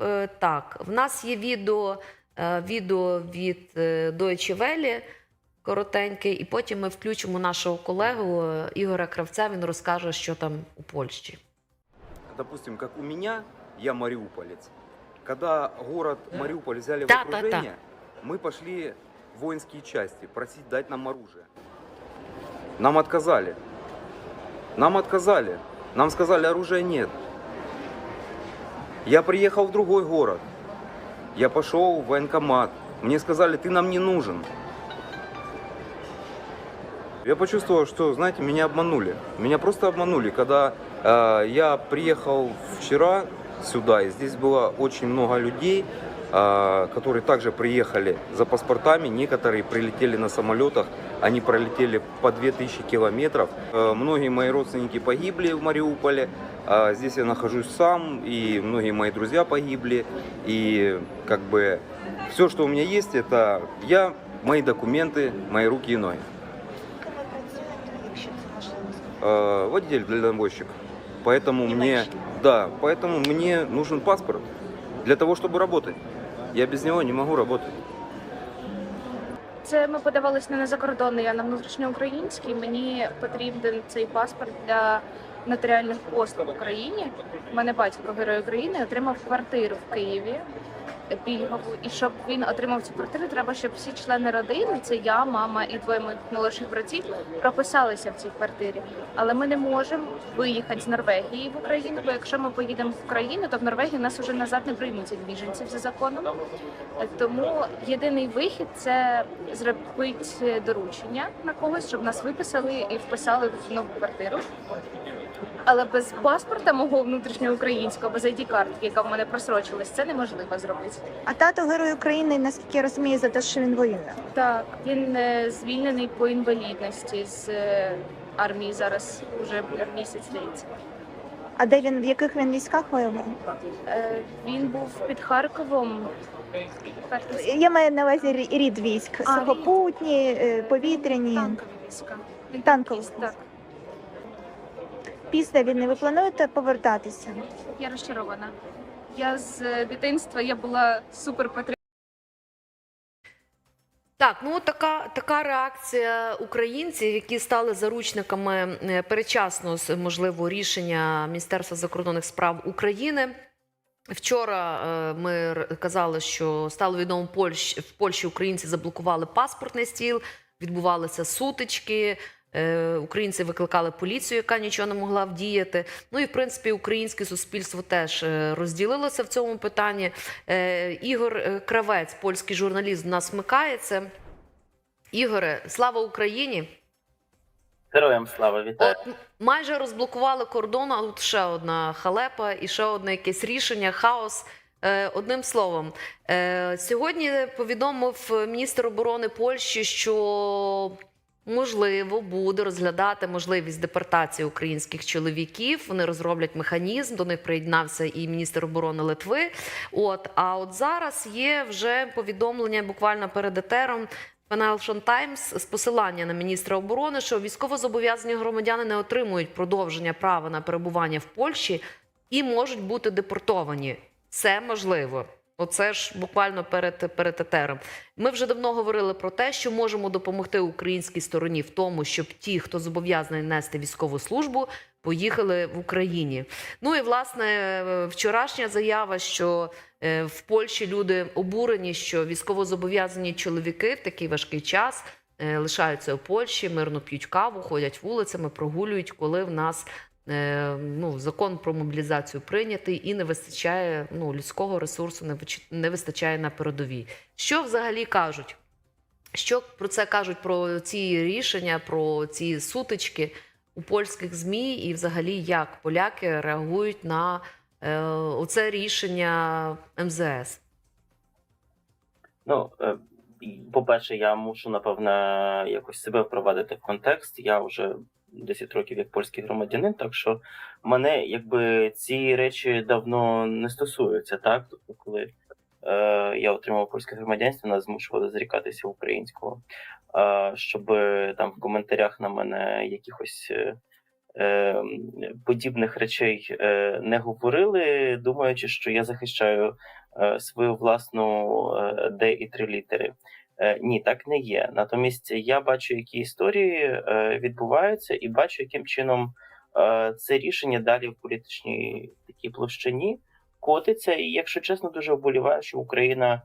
Е, так, в нас є відео, е, відео від е, Deutsche Welle, коротеньке, і потім ми включимо нашого колегу Ігоря Кравця. Він розкаже, що там у Польщі. допустим, как у меня, я мариуполец. Когда город Мариуполь взяли в окружение, мы пошли в воинские части просить дать нам оружие. Нам отказали. Нам отказали. Нам сказали, оружия нет. Я приехал в другой город. Я пошел в военкомат. Мне сказали, ты нам не нужен. Я почувствовал, что, знаете, меня обманули. Меня просто обманули, когда э, я приехал вчера сюда, и здесь было очень много людей, э, которые также приехали за паспортами. Некоторые прилетели на самолетах, они пролетели по 2000 километров. Э, многие мои родственники погибли в Мариуполе. А здесь я нахожусь сам, и многие мои друзья погибли. И как бы все, что у меня есть, это я, мои документы, мои руки и ноги. Э, водитель дальнобойщик. Поэтому мне, Німеччина. да, поэтому мне нужен паспорт для того, чтобы работать. Я без него не могу работать. Це ми подавалися не на закордонний, а на внутрішньоукраїнський. Мені потрібен цей паспорт для нотаріальних послуг в Україні. У мене батько герой України отримав квартиру в Києві пільгову. І щоб він отримав цю квартиру, треба, щоб всі члени родини, це я, мама і двоє моїх молодших братів, прописалися в цій квартирі. Але ми не можемо виїхати з Норвегії в Україну, бо якщо ми поїдемо в Україну, то в Норвегії нас уже назад не приймуть як біженців за законом. Тому єдиний вихід це зробити доручення на когось, щоб нас виписали і вписали в нову квартиру. Але без паспорта мого внутрішнього українського, без id картки яка в мене просрочилась, це неможливо зробити. А тато герой України, наскільки я розумію, за те, що він воює. Так, він е, звільнений по інвалідності з е, армії зараз уже місяць здається. А де він в яких він військах воював? Е, Він був під Харковом. Харківський Я маю на увазі рі- рід військ. Сухопутні, е, повітряні. танкові війська. Він Танкові танкіст, так. Після війни ви плануєте повертатися? Я розчарована. Я з е, дитинства я була супер Так, ну така, така реакція українців, які стали заручниками е, передчасно з- можливо рішення Міністерства закордонних справ України. Вчора е, ми казали, що стало відомо Польщ, в Польщі українці заблокували паспортний стіл, відбувалися сутички. Е, Українці викликали поліцію, яка нічого не могла вдіяти. Ну і в принципі українське суспільство теж е, розділилося в цьому питанні. Е, Ігор Кравець, польський журналіст, до нас вмикається. Ігоре, слава Україні! Героям слава вітаю. От майже розблокували кордон, а тут ще одна халепа і ще одне якесь рішення, хаос. Одним словом, сьогодні повідомив міністр оборони Польщі, що можливо буде розглядати можливість депортації українських чоловіків. Вони розроблять механізм. До них приєднався і міністр оборони Литви. От а от зараз є вже повідомлення буквально перед етером. Financial Times з посилання на міністра оборони, що військовозобов'язані громадяни не отримують продовження права на перебування в Польщі і можуть бути депортовані. Це можливо. Оце ж буквально перед, перед етером. Ми вже давно говорили про те, що можемо допомогти українській стороні в тому, щоб ті, хто зобов'язаний нести військову службу, поїхали в Україні. Ну і власне вчорашня заява, що е, в Польщі люди обурені, що військовозобов'язані чоловіки в такий важкий час лишаються у Польщі, мирно п'ють каву, ходять вулицями, прогулюють, коли в нас е, ну, закон про мобілізацію прийнятий і не вистачає ну, людського ресурсу, не вистачає на передовій. Що взагалі кажуть? Що про це кажуть про ці рішення, про ці сутички у польських змі, і взагалі як поляки реагують на е, оце рішення МЗС? Ну, е, по-перше, я мушу, напевно, якось себе впровадити в контекст. Я вже 10 років як польський громадянин, так що мене якби ці речі давно не стосуються, так? Тобто, коли е, я отримав польське громадянство, нас змушували зрікатися українського. Е, щоб там в коментарях на мене якихось е, е, подібних речей е, не говорили, думаючи, що я захищаю е, свою власну е, Д і три літери. Е, Ні, так не є. Натомість я бачу, які історії е, відбуваються, і бачу, яким чином е, це рішення далі в політичній такій площині котиться. І, якщо чесно, дуже вболіваю, що Україна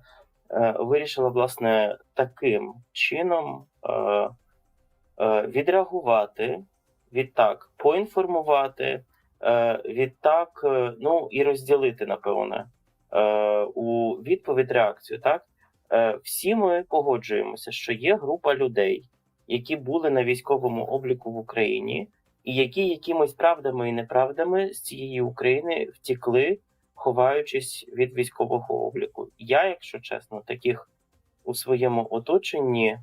е, вирішила власне таким чином е, е, відреагувати, відтак поінформувати, е, відтак, е, ну і розділити, напевне, е, у відповідь реакцію. Так всі ми погоджуємося, що є група людей, які були на військовому обліку в Україні, і які якимись правдами і неправдами з цієї України втікли, ховаючись від військового обліку. Я, якщо чесно, таких у своєму оточенні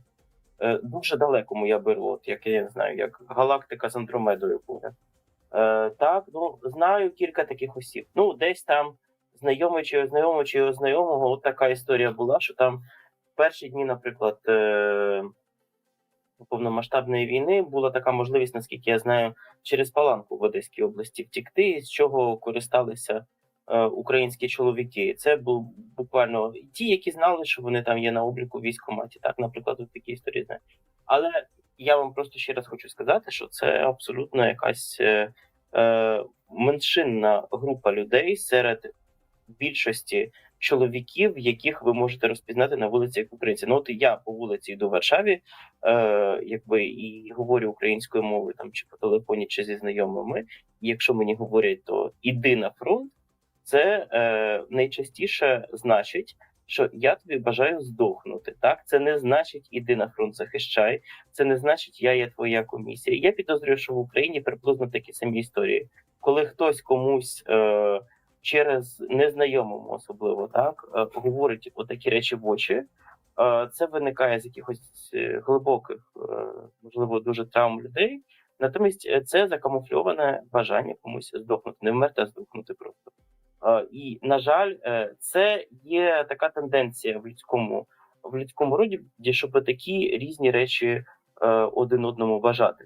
дуже далекому я беру, от як я не знаю, як галактика з Андромедою буде. Е, так, ну знаю кілька таких осіб. Ну, десь там знайомий чи знайомий чи знайомого, от така історія була, що там в перші дні, наприклад, е, повномасштабної війни була така можливість, наскільки я знаю, через Паланку в Одеській області втікти, з чого користалися е, українські чоловіки. Це був буквально ті, які знали, що вони там є на обліку в військкоматі. Так, наприклад, от такі історії знаю. Але я вам просто ще раз хочу сказати, що це абсолютно якась е, е, меншинна група людей серед більшості чоловіків, яких ви можете розпізнати на вулиці як українці. Ну от я по вулиці йду в Варшаві, е, якби і говорю українською мовою там чи по телефоні, чи зі знайомими. І якщо мені говорять, то іди на фронт, це е, найчастіше значить. Що я тобі бажаю здохнути, так це не значить іди на фронт, захищай. Це не значить, я є твоя комісія. Я підозрюю, що в Україні приблизно такі самі історії, коли хтось комусь е, через незнайомому особливо так е, говорить отакі речі в очі. е, Це виникає з якихось е, глибоких, можливо, дуже травм людей. Натомість це закамуфльоване бажання комусь здохнути, не вмерти, а здохнути просто. Е, І на жаль, е, це є така тенденція в людському в людському роді, щоб такі різні речі е, один одному бажати.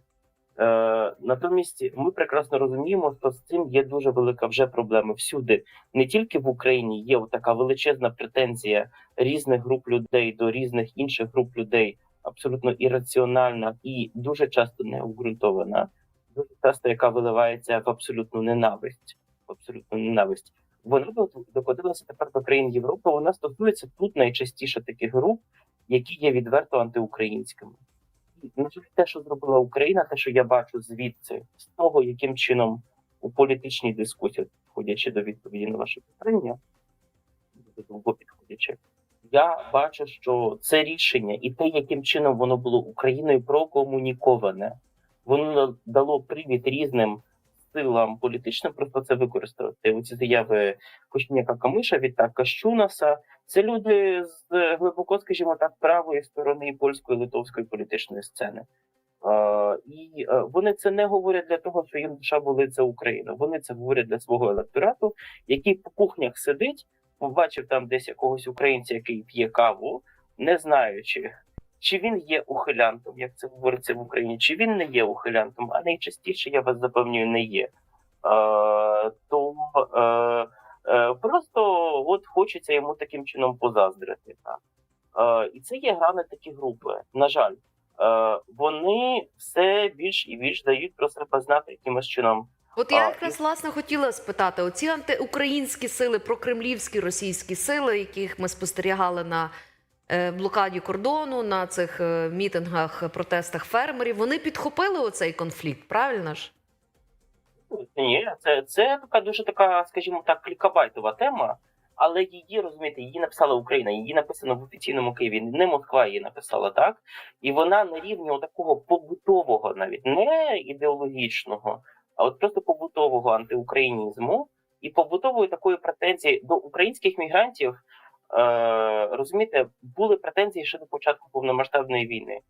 Натомість ми прекрасно розуміємо, що з цим є дуже велика вже проблема всюди, не тільки в Україні є така величезна претензія різних груп людей до різних інших груп людей, абсолютно ірраціональна і дуже часто не обґрунтована, дуже часто яка виливається в абсолютну ненависть. В абсолютну ненависть. Вона до- докотилася тепер до країн Європи. Вона стосується тут найчастіше таких груп, які є відверто антиукраїнськими. На те, що зробила Україна, те, що я бачу звідси, з того, яким чином у політичній дискусії, входячи до відповіді на ваше питання, підходячи, я бачу, що це рішення і те, яким чином воно було Україною прокомуніковане, воно дало привід різним силам політичним просто це використати. Оці заяви Кошняка Камиша, відтак Кащунаса. Це люди з глибоко, скажімо так, правої сторони польської литовської політичної сцени. І е, вони це не говорять для того, що їм душа болить за Україну. Вони це говорять для свого електорату, який по кухнях сидить, побачив там десь якогось українця, який п'є каву, не знаючи, чи він є ухилянтом, як це говориться в Україні, чи він не є ухилянтом, а найчастіше я вас запевнюю, не є. Е, то е, е, просто от хочеться йому таким чином позаздрити. Так. Е, і це є грани такі групи. На жаль, е, вони все більш і більш дають про себе знати якимось чином. От я якраз власне хотіла спитати: оці антиукраїнські сили, прокремлівські російські сили, яких ми спостерігали на блокаді кордону, на цих е, мітингах, протестах фермерів, вони підхопили оцей конфлікт, правильно ж? Ні, це, це така дуже така, скажімо так, клікабайтова тема. Але її розумієте, її написала Україна, її написано в офіційному Києві. Не Москва її написала так, і вона на рівні такого побутового, навіть не ідеологічного, а от просто побутового антиукраїнізму і побутової такої претензії до українських мігрантів. Е, розумієте, були претензії ще до початку повномасштабної війни,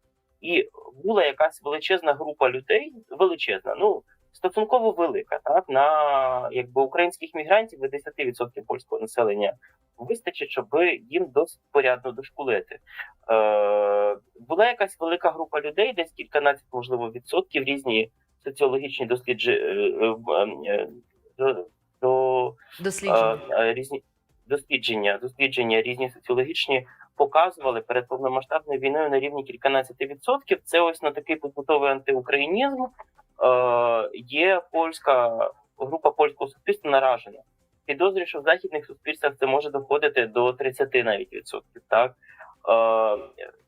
і була якась величезна група людей, величезна, ну стосунково велика, так на якби українських мігрантів і 10% польського населення вистачить, щоб їм досить порядно дошкулити. Е, була якась велика група людей, десь кільканадцять, можливо, відсотків різні соціологічні дослідження до, до Дослідження. е, е, різні дослідження, дослідження різні соціологічні показували перед повномасштабною війною на рівні кільканадцяти відсотків. Це ось на такий побутовий антиукраїнізм е, є польська група польського суспільства наражена. Підозрюю, що в західних суспільствах це може доходити до 30 навіть відсотків. Так е,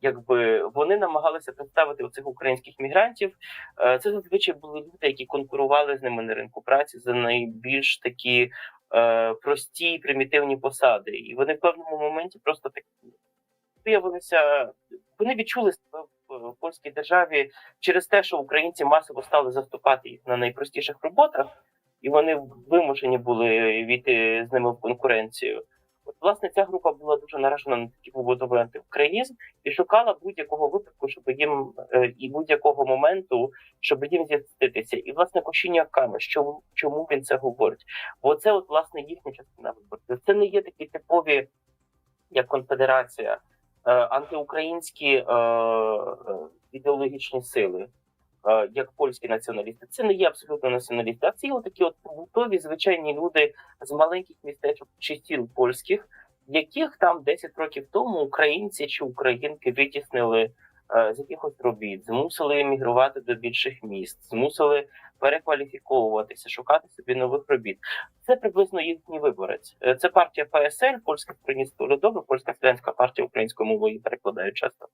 якби вони намагалися представити оцих українських мігрантів. Е, це зазвичай були люди, які конкурували з ними на ринку праці за найбільш такі прості примітивні посади. І вони в певному моменті просто так виявилися. Вони відчули себе в в польській державі через те, що українці масово стали заступати їх на найпростіших роботах, і вони вимушені були війти з ними в конкуренцію. От, власне, ця група була дуже наражена на такий побутовий антиукраїнізм і шукала будь-якого випадку, щоб їм е, і будь-якого моменту, щоб їм з'яснитися. І власне Кощіння Каме, що чому він це говорить? Бо це, от власне, їхня частина виборців. Це не є такі типові, як конфедерація, е, антиукраїнські е, е, ідеологічні сили. Е, Як польські націоналісти, це не є абсолютно націоналісти, а це є такі от побутові звичайні люди з маленьких містечок чи сіл польських, яких там 10 років тому українці чи українки витіснили е, з якихось робіт, змусили емігрувати до більших міст, змусили перекваліфіковуватися, шукати собі нових робіт. Це приблизно їхній виборець. Е, Це партія ПСЛ, польська Українська Людова, польська селянська партія українською мовою перекладають часто.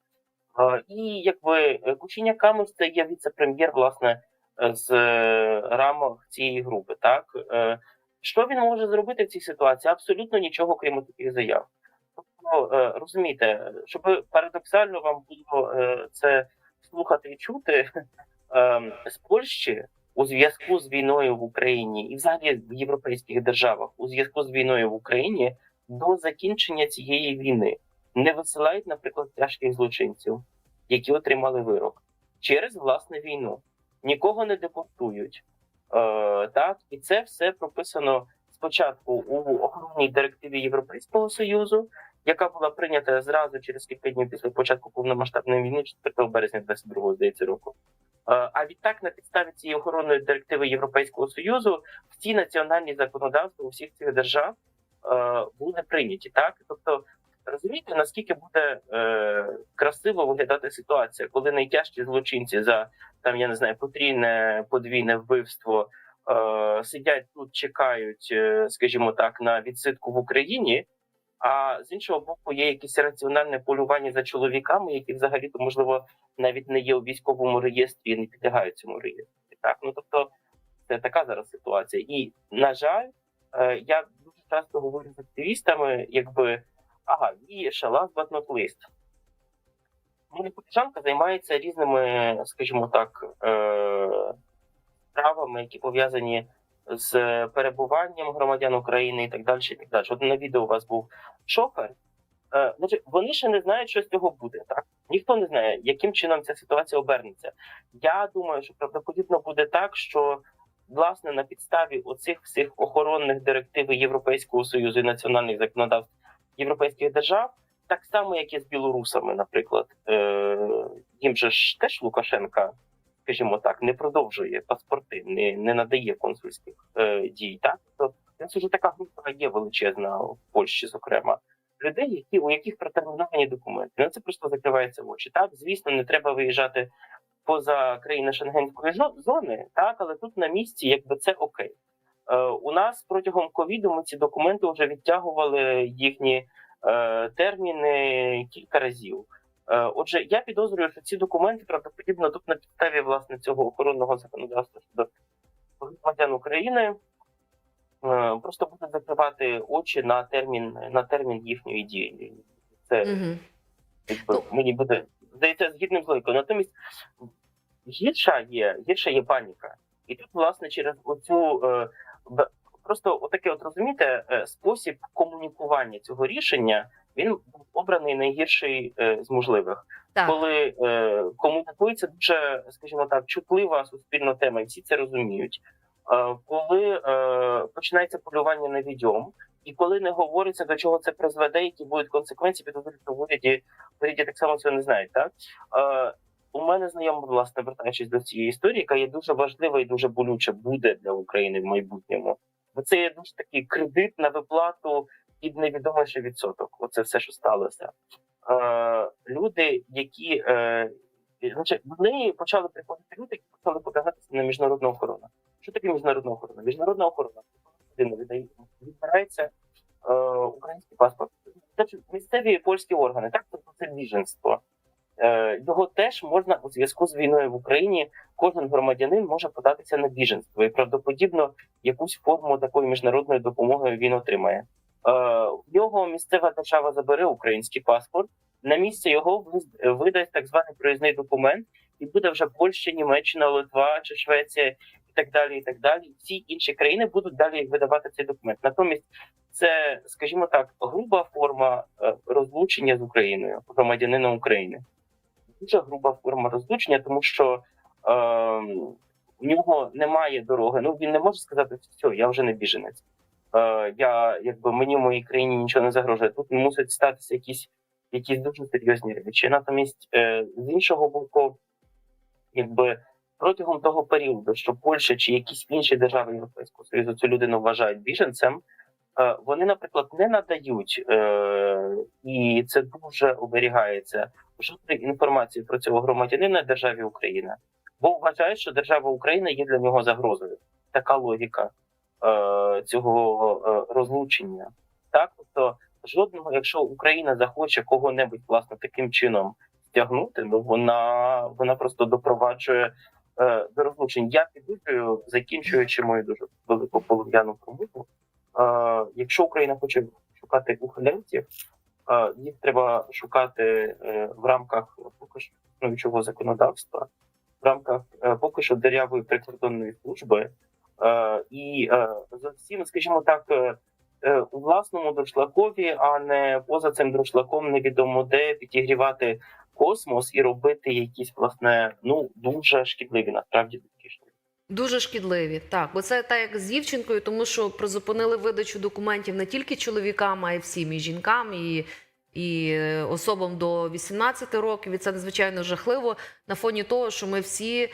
І якби е, Кучиня Камус це є віце-прем'єр, власне, е, з е, рамок цієї групи. Так що він може зробити в цій ситуації? Абсолютно нічого, крім таких заяв. Тобто, розумієте, щоб парадоксально вам було це слухати і чути е, з Польщі у зв'язку з війною в Україні і взагалі в європейських державах у зв'язку з війною в Україні до закінчення цієї війни не висилають, наприклад, тяжких злочинців, які отримали вирок через власне війну. Нікого не депортують. Е, так, і це все прописано спочатку у охоронній директиві Європейського союзу, яка була прийнята зразу через кілька днів після початку повномасштабної війни, 4 березня 22 здається року. Е, А відтак, на підставі цієї охоронної директиви Європейського союзу, всі національні законодавства у всіх цих держав е, були прийняті. Так, тобто розумієте, наскільки буде е, красиво виглядати ситуація, коли найтяжчі злочинці за там я не знаю потрійне подвійне вбивство е, сидять тут, чекають, е, скажімо так, на відсидку в Україні. А з іншого боку, є якесь раціональне полювання за чоловіками, які взагалі то можливо навіть не є у військовому реєстрі і не підлягають цьому реєстрі. Так, ну тобто це така зараз ситуація. І на жаль, е, я дуже часто говорю з активістами, якби ага, і ще last but not least. Моя займається різними, скажімо так, е, справами, які пов'язані з перебуванням громадян України і так далі. І так далі. От на відео у вас був шофер. Е, значить, вони ще не знають, що з цього буде. Так ніхто не знає, яким чином ця ситуація обернеться. Я думаю, що правдоподібно буде так, що власне на підставі оцих всіх охоронних директив Європейського союзу і національних законодавств європейських держав, так само, як і з білорусами, наприклад, е, їм же ж теж Лукашенка, скажімо так, не продовжує паспорти, не, не надає консульських е, дій. Так то це вже така група є величезна в Польщі, зокрема. Людей, які у яких протерміновані документи, на це просто закривається очі. Так, звісно, не треба виїжджати поза країни Шенгенської зони, так, але тут на місці, якби це окей. Е, у нас протягом ковіду ми ці документи вже відтягували їхні е, терміни кілька разів. Е, отже, я підозрюю, що ці документи правдоподібно тут на підставі власне цього охоронного законодавства щодо громадян України просто будуть закривати очі на термін на термін їхньої дії. Це Угу. мені буде здається згідним з логікою. Натомість гірша є, гірша є паніка. І тут, власне, через оцю просто отаке, от розумієте, е, спосіб комунікування цього рішення він був обраний найгірший е, з можливих, Так. коли е, комунікується дуже, скажімо так, чутлива суспільна тема, і всі це розуміють. Е, коли е, починається полювання на відьом, і коли не говориться до чого це призведе, які будуть консеквенції, підозрюю, що в уряді в уряді так само цього не знають. Так е, у мене знайома, власне, вертаючись до цієї історії, яка є дуже важлива і дуже болюча буде для України в майбутньому. Бо це є дуже такий кредит на виплату під невідомий відсоток. Оце все, що сталося. Е, люди, які е, значить, в неї почали приходити люди, які почали подаватися на міжнародну охорону. Що таке міжнародна охорона? Міжнародна охорона людина відбирається е, український паспорт. Місцеві польські органи, так тобто це біженство. Е, його теж можна у зв'язку з війною в Україні. Кожен громадянин може податися на біженство і правдоподібно якусь форму такої міжнародної допомоги він отримає. Е, в нього місцева держава забере український паспорт. На місце його видасть так званий проїзний документ, і буде вже Польща, Німеччина, Литва чи Швеція і так далі. І так далі. Всі інші країни будуть далі видавати цей документ. Натомість, це, скажімо так, груба форма е, розлучення з Україною, громадянином України. Дуже груба форма розлучення, тому що е, в нього немає дороги. Ну він не може сказати, все, я вже не біженець. Е, я якби мені в моїй країні нічого не загрожує. Тут мусить статися якісь якісь дуже серйозні речі. Натомість, е, з іншого боку, якби протягом того періоду, що Польща чи якісь інші держави Європейського Союзу цю людину вважають біженцем, е, вони, наприклад, не надають, е, і це дуже оберігається жодної інформації про цього громадянина державі Україна, бо вважають, що держава Україна є для нього загрозою. Така логіка е, цього е, розлучення. Так, тобто жодного, якщо Україна захоче кого-небудь власне таким чином стягнути, ну вона вона просто допроваджує е, до розлучень. Я підозрюю, закінчуючи мою дуже велику полум'яну промову. Е, якщо Україна хоче шукати ухилянців, їх треба шукати е, в рамках поки що існуючого законодавства, в рамках е, поки що дерявої прикордонної служби. Е, і за всім, скажімо так, у власному дуршлагові, а не поза цим дуршлагом невідомо де підігрівати космос і робити якісь власне ну дуже шкідливі насправді дискішні. Дуже шкідливі, так. Бо це так як з дівчинкою, тому що призупинили видачу документів не тільки чоловікам, а й всім і жінкам, і, і е, особам до 18 років. І це надзвичайно жахливо на фоні того, що ми всі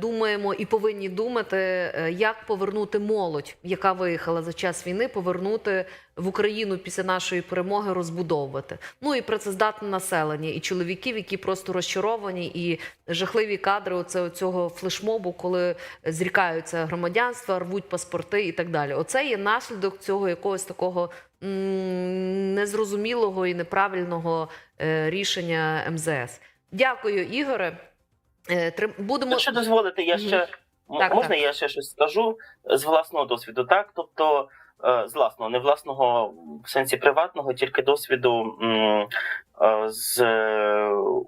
думаємо і повинні думати, е, як повернути молодь, яка виїхала за час війни, повернути в Україну після нашої перемоги, розбудовувати. Ну і працездатне населення, і чоловіків, які просто розчаровані, і жахливі кадри оце, цього флешмобу, коли зрікаються громадянства, рвуть паспорти і так далі. Оце є наслідок цього якогось такого незрозумілого і неправильного е, рішення МЗС. Дякую, Ігоре. Е, Будемо Якщо дозволите, я ще Так, можна так. я ще щось скажу з власного досвіду, так? Тобто е, з власного, не власного в сенсі приватного, тільки досвіду е, з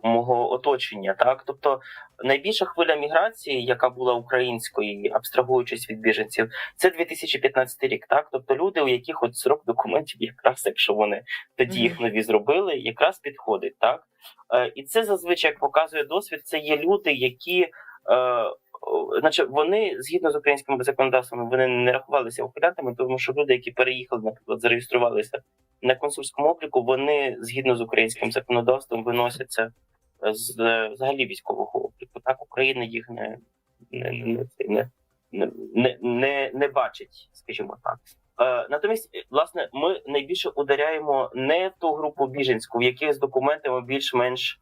мого оточення. Так, тобто найбільша хвиля міграції, яка була української, абстрагуючись від біженців, це 2015 рік. Так, тобто люди, у яких от срок документів, якраз якщо вони тоді їх нові зробили, якраз підходить. Так, Е, і це зазвичай як показує досвід. Це є люди, які. Е, Значить, вони згідно з українським законодавством вони не рахувалися ухилянтами, тому що люди, які переїхали, наприклад, зареєструвалися на консульському обліку, вони згідно з українським законодавством виносяться з е, взагалі військового обліку. Так Україна їх не, не, не, не, не, не, бачить, скажімо так. Е, натомість, власне, ми найбільше ударяємо не в ту групу біженську, в яких з документами більш-менш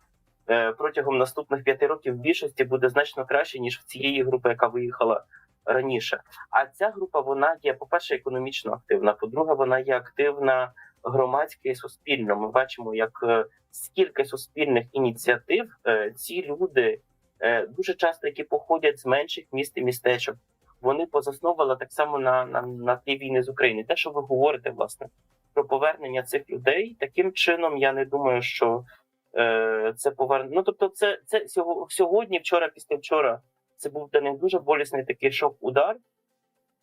е, протягом наступних п'яти років в більшості буде значно краще ніж в цієї групи, яка виїхала раніше. А ця група вона є, по-перше, економічно активна. По-друге, вона є активна громадська і суспільно. Ми бачимо, як е, скільки суспільних ініціатив е, ці люди е, дуже часто, які походять з менших міст і містечок, вони позасновували так само на, на, на ті війни з України. Те, що ви говорите, власне, про повернення цих людей, таким чином я не думаю, що е, це повернення. Ну тобто, це, це сьогодні, вчора, після вчора, це був для них дуже болісний такий шок-удар,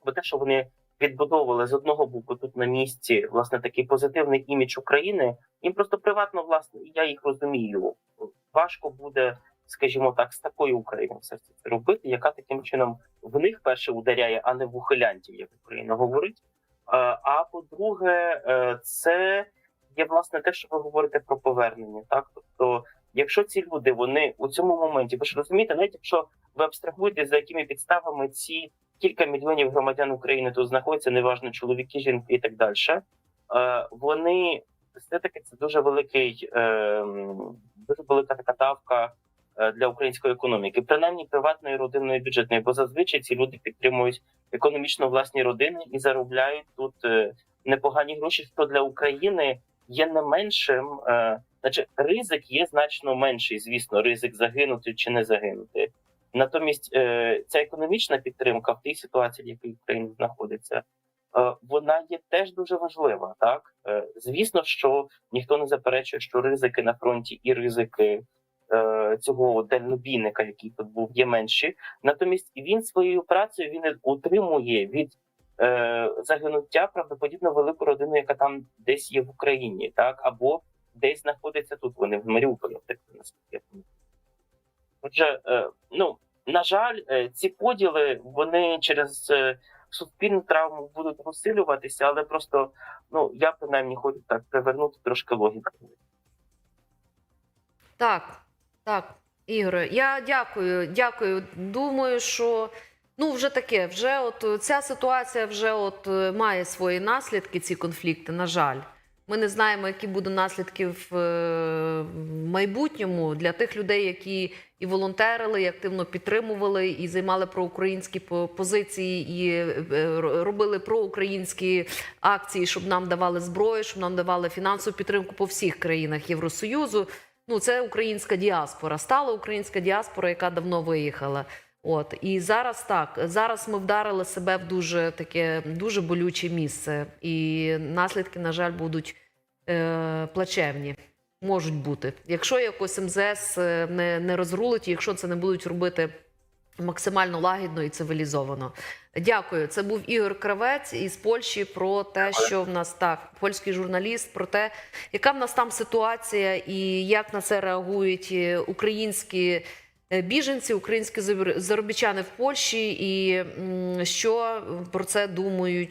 бо те, що вони відбудовували з одного боку тут на місці власне такий позитивний імідж України, їм просто приватно, власне, я їх розумію. Важко буде, скажімо так, з такою Україною все це робити, яка таким чином в них перше ударяє, а не в ухилянтів, як Україна говорить. Е, А по-друге, е, це є власне те, що ви говорите про повернення. Так, тобто якщо ці люди вони у цьому моменті, ви ж розумієте, навіть якщо ви абстрагуєте, за якими підставами ці кілька мільйонів громадян України тут знаходяться, неважно чоловіки, жінки і так далі, е, вони все таки це дуже великий, е, дуже велика така давка е, для української економіки, принаймні приватної, родинної, бюджетної, бо зазвичай ці люди підтримують економічно власні родини і заробляють тут е, непогані гроші, що для України є не меншим. Значить, ризик є значно менший, звісно, ризик загинути чи не загинути. Натомість, е, ця економічна підтримка в тій ситуації, в якій Україна знаходиться, е, вона є теж дуже важлива. Так, е, звісно, що ніхто не заперечує, що ризики на фронті і ризики цього дальнобійника, який тут був, є менші. Натомість він своєю працею він утримує від загинуття правдоподібно велику родину, яка там десь є в Україні, так або десь знаходиться тут. Вони в Маріуполі, наскільки я. Отже, ну на жаль, е, ці поділи вони через е, суспільну травму будуть посилюватися, але просто ну я принаймні хочу так привернути трошки логіку. Так, так, Ігоре, я дякую, дякую. Думаю, що ну вже таке, вже от ця ситуація вже от е, має свої наслідки, ці конфлікти. На жаль, ми не знаємо, які будуть наслідки в е, майбутньому для тих людей, які і волонтерили, і активно підтримували, і займали проукраїнські позиції, і е, робили проукраїнські акції, щоб нам давали зброю, щоб нам давали фінансову підтримку по всіх країнах Євросоюзу. Ну, це українська діаспора. Стала українська діаспора, яка давно виїхала. От і зараз так. Зараз ми вдарили себе в дуже таке дуже болюче місце, і наслідки, на жаль, будуть е, плачевні. Можуть бути. Якщо якось МЗС е, не, не розрулить, якщо це не будуть робити максимально лагідно і цивілізовано. Дякую. Це був Ігор Кравець із Польщі про те, що в нас так, польський журналіст, про те, яка в нас там ситуація і як на це реагують е, українські біженці, українські заробітчани в Польщі, і що про це думають